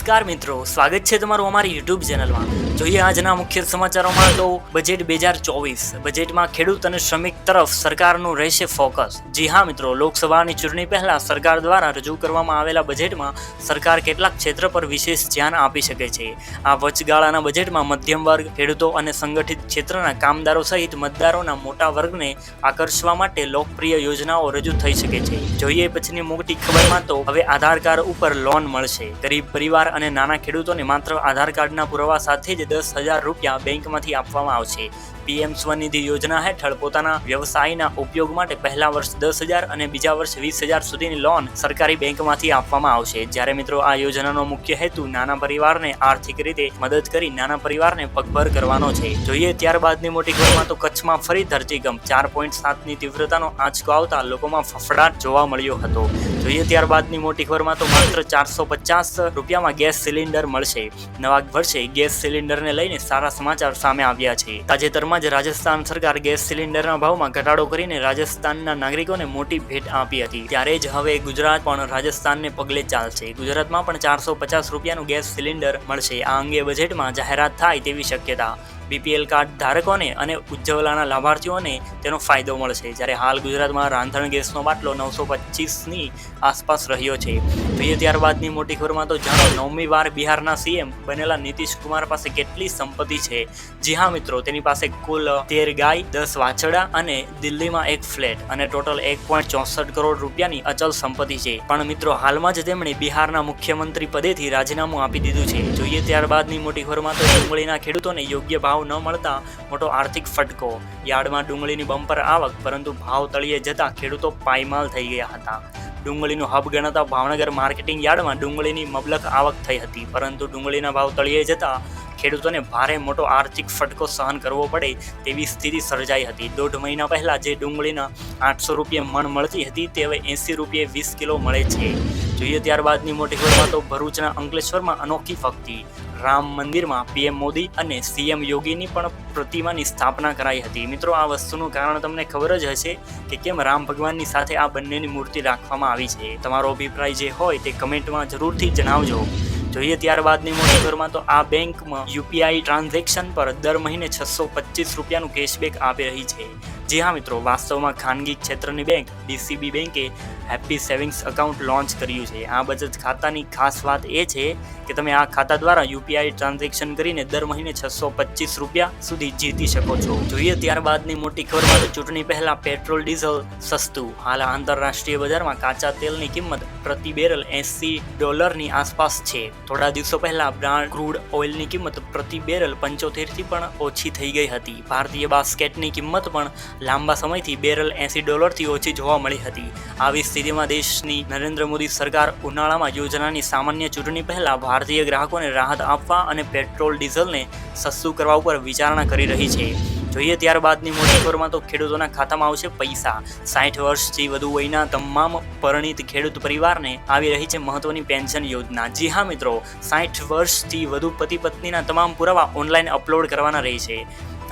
નમસ્કાર મિત્રો, સ્વાગત છે તમારું અમારી યુટ્યુબ ચેનલમાં જોઈએ આજના મુખ્ય સમાચારોમાં તો બજેટ બે હજાર ચોવીસ બજેટમાં ખેડૂત અને શ્રમિક તરફ સરકારનું રહેશે ફોકસ જી હા મિત્રો, લોકસભાની ચૂંટણી પહેલા સરકાર દ્વારા રજૂ કરવામાં આવેલા બજેટમાં સરકાર કેટલાક ક્ષેત્ર પર વિશેષ ધ્યાન આપી શકે છે. આ વચગાળાના બજેટમાં મધ્યમ વર્ગ, ખેડૂતો અને સંગઠિત ક્ષેત્રના કામદારો સહિત મતદારોના મોટા વર્ગને આકર્ષવા માટે લોકપ્રિય યોજનાઓ રજૂ થઈ શકે છે. જોઈએ પછીની મોટી ખબરમાં તો હવે આધાર કાર્ડ ઉપર લોન મળશે. ગરીબ પરિવાર અને નાના ખેડૂતોને માત્ર આધાર કાર્ડના પુરાવા સાથે જ દસ હજાર રૂપિયા બેંકમાંથી આપવામાં આવશે. પીએમ સ્વનિધિ યોજના હેઠળ પોતાના વ્યવસાયના ઉપયોગ માટે પહેલા વર્ષ દસ હજાર અને બીજા વર્ષ વીસ હજાર સુધીની લોન સરકારી બેંકમાંથી આપવામાં આવશે. જ્યારે મિત્રો આ યોજનાનો મુખ્ય હેતુ નાના પરિવારને આર્થિક રીતે મદદ કરી નાના પરિવારને પગભર કરવાનો છે. જોઈએ ત્યારબાદની મોટી ખબરમાં તો કચ્છમાં ફરી ધરતીકંપ. ચાર પોઈન્ટ સાતની તીવ્રતાનો આંચકો આવતા લોકોમાં ફફડાટ જોવા મળ્યો હતો. જોઈએ ત્યારબાદની મોટી ખબરમાં તો માત્ર ચારસો પચાસ રૂપિયામાં ગેસ સિલિન્ડર મળશે. નવા વર્ષે ગેસ સિલિન્ડરને લઈને સારા સમાચાર સામે આવ્યા છે. તાજેતરમાં જ રાજસ્થાન સરકાર ગેસ સિલિન્ડરના ભાવમાં ઘટાડો કરીને રાજસ્થાનના નાગરિકોને મોટી ભેટ આપી હતી. ત્યારે જ હવે ગુજરાત પણ રાજસ્થાનને પગલે ચાલશે. ગુજરાતમાં પણ ચારસો પચાસ રૂપિયાનું ગેસ સિલિન્ડર મળશે. આ અંગે બજેટમાં જાહેરાત થાય તેવી શક્યતા બીપીએલ કાર્ડ ધારકોને અને ઉજ્જવલાના લાભાર્થીઓને તેનો ફાયદો મળશે. જ્યારે હાલ ગુજરાતમાં રાંધણ ગેસનો બાટલો નવસો પચીસની આસપાસ રહ્યો છે. જોઈએ ત્યારબાદની મોટી ખબરમાં તો જાણો, નવમી વાર બિહારના સીએમ બનેલા નીતિશ કુમાર પાસે કેટલી સંપત્તિ છે? જી હા મિત્રો, તેની પાસે કુલ તેર ગાય, દસ વાછડા અને દિલ્હીમાં એક ફ્લેટ અને ટોટલ એક પોઈન્ટ ચોસઠ કરોડ રૂપિયાની અચલ સંપત્તિ છે. પણ મિત્રો, હાલમાં જ તેમણે બિહારના મુખ્યમંત્રી પદેથી રાજીનામું આપી દીધું છે. જોઈએ ત્યારબાદની મોટી ખબરમાં તો ડુંગળીના ખેડૂતોને યોગ્ય ભાવ ન મળતા મોટો આર્થિક ફટકો. યાર્ડમાં ડુંગળીની બમ્પર આવક, પરંતુ ભાવ તળિયે જતા ખેડૂતો પાયમાલ થઈ ગયા હતા. ડુંગળીનું હબ ગણાતા ભાવનગર માર્કેટિંગ યાર્ડમાં ડુંગળીની મબલક આવક થઈ હતી, પરંતુ ડુંગળીના ભાવ તળિયે જતા ખેડૂતોને ભારે મોટો આર્થિક ફટકો સહન કરવો પડે તેવી સ્થિતિ સર્જાઈ હતી. દોઢ મહિના પહેલા જે ડુંગળીના આઠસો રૂપિયે મણ મળતી હતી, તે હવે એંસી રૂપિયે વીસ કિલો મળે છે. જોઈએ ત્યારબાદની મોટી ખબરમાં તો ભરૂચના અંકલેશ્વરમાં અનોખી ભક્તિ રામ મંદિરમાં પીએમ મોદી અને સીએમ યોગીની પણ પ્રતિમાની સ્થાપના કરાઈ હતી. મિત્રો, આ વસ્તુનું કારણ તમને ખબર જ હશે કે કેમ રામ ભગવાનની સાથે આ બંનેની મૂર્તિ રાખવામાં આવી છે. તમારો અભિપ્રાય જે હોય તે કમેન્ટમાં જરૂરથી જણાવજો. જોઈએ ત્યારબાદની મોટી તો આ બેંકમાં યુપીઆઈ ટ્રાન્ઝેક્શન પર દર મહિને છસો પચીસ રૂપિયાનું કેશબેક આપી રહી છે. જી હા મિત્રો, વાસ્તવમાં ખાનગી ક્ષેત્રની બેંક, ડીસીબી બેંકે હેપી સેવિંગ્સ અકાઉન્ટ લોન્ચ કર્યું છે. આ બચત ખાતાની ખાસ વાત એ છે કે તમે આ ખાતા દ્વારા યુપીઆઈ ટ્રાન્ઝેક્શન કરીને દર મહિને છસો પચીસ રૂપિયા સુધી જીતી શકો છો. જોઈએ ત્યારબાદની મોટી ખબર ચૂંટણી પહેલા પેટ્રોલ ડીઝલ સસ્તું. હાલ આંતરરાષ્ટ્રીય બજારમાં કાચા તેલની કિંમત પ્રતિ બેરલ એંસી ડોલરની આસપાસ છે. થોડા દિવસો પહેલા બ્રાન્ડ ક્રૂડ ઓઇલની કિંમત પ્રતિ બેરલ પંચોતેરથી પણ ઓછી થઈ ગઈ હતી. ભારતીય બાસ્કેટની કિંમત પણ લાંબા સમયથી બેરલ એંસી ડોલરથી ઓછી જોવા મળી હતી. આવી સ્થિતિમાં દેશની નરેન્દ્ર મોદી સરકાર ઉનાળામાં યોજનાની સામાન્ય ચૂંટણી પહેલા ભારતીય ગ્રાહકોને રાહત આપવા અને પેટ્રોલ ડીઝલને સસ્તું કરવા ઉપર વિચારણા કરી રહી છે. જોઈએ ત્યારબાદની મોટી ખબરમાં તો ખેડૂતોના ખાતામાં આવશે પૈસા. સાઠ વર્ષથી વધુ વયના તમામ પરિણિત ખેડૂત પરિવારને આવી રહી છે મહત્વની પેન્શન યોજના. જી હા મિત્રો, સાઠ વર્ષથી વધુ પતિ પત્નીના તમામ પુરાવા ઓનલાઈન અપલોડ કરવાના રહે છે.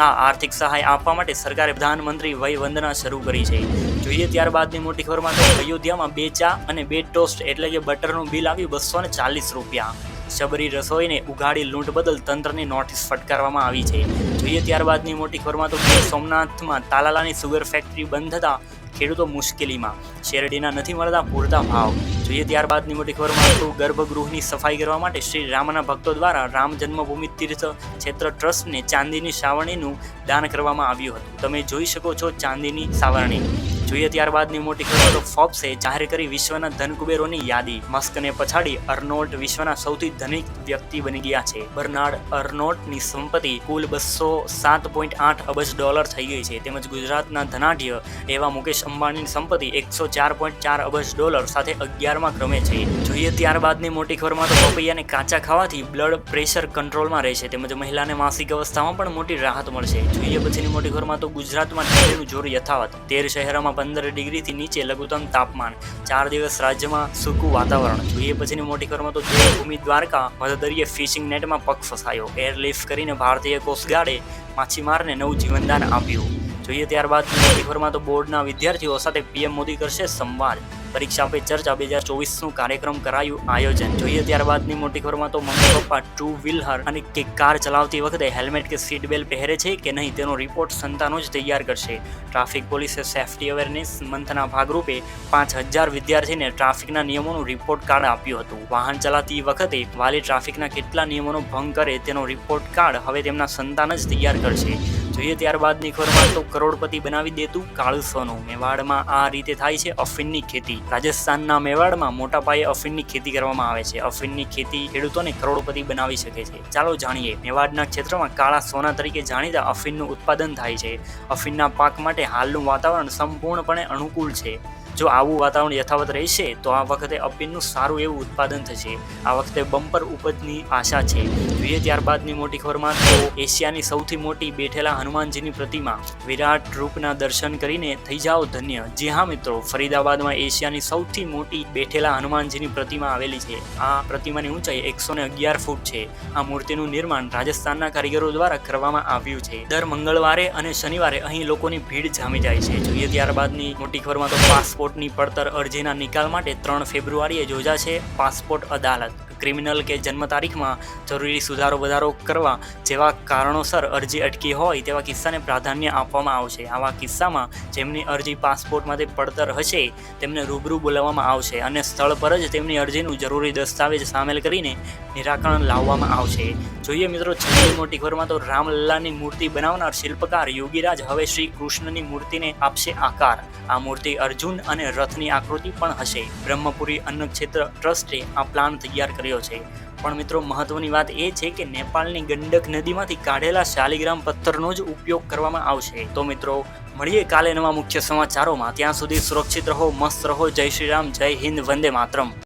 આ આર્થિક સહાય આપવા માટે સરકારે પ્રધાનમંત્રી વય વંદના શરૂ કરી છે. જોઈએ ત્યારબાદની મોટી ખબરમાં તો અયોધ્યામાં બે ચા અને બે ટોસ્ટ એટલે કે બટરનું બિલ આવ્યું બસો ચાલીસ રૂપિયા. શબરી રસોઈને ઉઘાડી લૂંટ બદલ તંત્રની નોટિસ ફટકારવામાં આવી છે. જોઈએ ત્યારબાદની મોટી ખબરમાં તો સોમનાથમાં તાલાલાની સુગર ફેક્ટરી બંધ થતાં ખેડૂતો મુશ્કેલીમાં. શેરડીના નથી મળતા પૂરતા ભાવ. જોઈએ ત્યારબાદની મોટી ખબરમાં તો ગર્ભગૃહની સફાઈ કરવા માટે શ્રી રામના ભક્તો દ્વારા રામ જન્મભૂમિ તીર્થ ક્ષેત્ર ટ્રસ્ટને ચાંદીની સાવરણીનું દાન કરવામાં આવ્યું હતું. તમે જોઈ શકો છો ચાંદીની સાવરણી. જોઈએ ત્યારબાદની મોટી ખબર તો ફોબ્સે જાહેર કરી વિશ્વના ધનકુબેરોની યાદી. મસ્કને પછાડી અર્નોલ્ટ વિશ્વના સૌથી ધનિક વ્યક્તિ બની ગયા છે. બર્નાર્ડ અર્નોલ્ટની સંપત્તિ કુલ બસો સાત પોઈન્ટ આઠ અબજ ડોલર થઈ ગઈ છે. તેમજ ગુજરાતના ધનાઢ્ય એવા મુકેશ અંબાણીની સંપત્તિ એકસો ચાર પોઈન્ટ ચાર અબજ ડોલર સાથે અગિયારમાં ક્રમે છે. જોઈએ ત્યારબાદની મોટી ખબરમાં તો પપૈયાને કાચા ખાવાથી બ્લડ પ્રેશર કંટ્રોલમાં રહેશે તેમજ મહિલાને માસિક અવસ્થામાં પણ મોટી રાહત મળશે. જોઈએ પછીની મોટી ખબરમાં તો ગુજરાતમાં ઠંડીનું જોર યથાવત. તેર શહેરોમાં પંદર ડિગ્રીથી નીચે લઘુત્તમ તાપમાન. ચાર દિવસ રાજ્યમાં સૂકું વાતાવરણ. જોઈએ પછીની મોટી ખબરમાં તો દેવભૂમિ દ્વારકા, મધદરીય ફિશિંગ નેટમાં પગ ફસાયો. એરલિફ્ટ કરીને ભારતીય કોસ્ટગાર્ડે માછીમારને નવું જીવનદાન આપ્યું. જોઈએ ત્યારબાદ ખબરમાં તો બોર્ડના વિદ્યાર્થીઓ સાથે પીએમ મોદી કરશે સંવાદ. પરીક્ષા પે ચર્ચા બે હજાર ચોવીસનું કાર્યક્રમ કરાયું આયોજન. જોઈએ ત્યારબાદની મોટી ખબરમાં તો મમ્મી પપ્પા ટુ વ્હીલર અને કે કાર ચલાવતી વખતે હેલ્મેટ કે સીટ બેલ્ટ પહેરે છે કે નહીં તેનો રિપોર્ટ સંતાનો જ તૈયાર કરશે. ટ્રાફિક પોલીસે સેફટી અવેરનેસ મંથના ભાગરૂપે પાંચ હજાર વિદ્યાર્થીને ટ્રાફિકના નિયમોનું રિપોર્ટ કાર્ડ આપ્યું હતું. વાહન ચલાવતી વખતે વાલી ટ્રાફિકના કેટલા નિયમોનો ભંગ કરે તેનો રિપોર્ટ કાર્ડ હવે તેમના સંતાન જ તૈયાર કરશે. જોઈએ ત્યારબાદની ખબરમાં તો કરોડપતિ બનાવી દેતું કાળું સોનું મેવાડમાં આ રીતે થાય છે અફીણની ખેતી. રાજસ્થાનના મેવાડમાં મોટા પાયે અફીણની ખેતી કરવામાં આવે છે. અફીણની ખેતી ખેડૂતોને કરોડપતિ બનાવી શકે છે. ચાલો જાણીએ, મેવાડના ક્ષેત્રમાં કાળા સોના તરીકે જાણીતા અફીણનું ઉત્પાદન થાય છે. અફીણના પાક માટે હાલનું વાતાવરણ સંપૂર્ણપણે અનુકૂળ છે. જો આવું વાતાવરણ યથાવત રહેશે, તો આ વખતે અફીણનું સારું એવું ઉત્પાદન થશે. આ વખતે બમ્પર ઉપજની આશા છે. જોઈએ ત્યારબાદની મોટી ખબરમાં તો એશિયાની સૌથી મોટી બેઠેલા હનુમાનજીની પ્રતિમા વિરાટ રૂપના દર્શન કરીને થઈ જાઓ ધન્ય. જી હા મિત્રો, ફરીદાબાદમાં એશિયાની સૌથી મોટી બેઠેલા હનુમાનજીની પ્રતિમા આવેલી છે. આ પ્રતિમાની ઊંચાઈ એકસો અગિયાર ફૂટ છે. આ મૂર્તિનું નિર્માણ રાજસ્થાનના કારીગરો દ્વારા કરવામાં આવ્યું છે. દર મંગળવારે અને શનિવારે અહીં લોકોની ભીડ જામી જાય છે. જોઈએ ત્યારબાદની મોટી ખબરમાં તો પાસપોર્ટની પડતર અરજીના નિકાલ માટે ત્રણ ફેબ્રુઆરીએ યોજાશે પાસપોર્ટ અદાલત. ક્રિમિનલ કે જન્મ તારીખમાં જરૂરી સુધારો વધારો કરવા જેવા કારણોસર અરજી અટકી હોય તેવા કિસ્સાને પ્રાધાન્ય આપવામાં આવશે. આવા કિસ્સામાં જેમની અરજી પાસપોર્ટ માટે પડતર હશે, તેમને રૂબરૂ બોલાવવામાં આવશે અને સ્થળ પર જ તેમની અરજીનું જરૂરી દસ્તાવેજ સામેલ કરીને નિરાકરણ લાવવામાં આવશે. જોઈએ મિત્રો છેલ્લી મોટી ખબરમાં તો રામલલ્લાની મૂર્તિ બનાવનાર શિલ્પકાર યોગીરાજ હવે શ્રી કૃષ્ણની મૂર્તિને આપશે આકાર. આ મૂર્તિ અર્જુન અને રથની આકૃતિ પણ હશે. બ્રહ્મપુરી અન્ન ક્ષેત્ર ટ્રસ્ટે આ પ્લાન તૈયાર કર્યો છે. પણ મિત્રો, મહત્વની વાત એ છે કે નેપાળની ગંડક નદીમાંથી કાઢેલા શાલિગ્રામ પથ્થરનો જ ઉપયોગ કરવામાં આવશે. તો મિત્રો, મળીએ કાલે નવા મુખ્ય સમાચારોમાં. ત્યાં સુધી સુરક્ષિત રહો, મસ્ત રહો. જય શ્રી રામ, જય હિન્દ, વંદે માતરમ.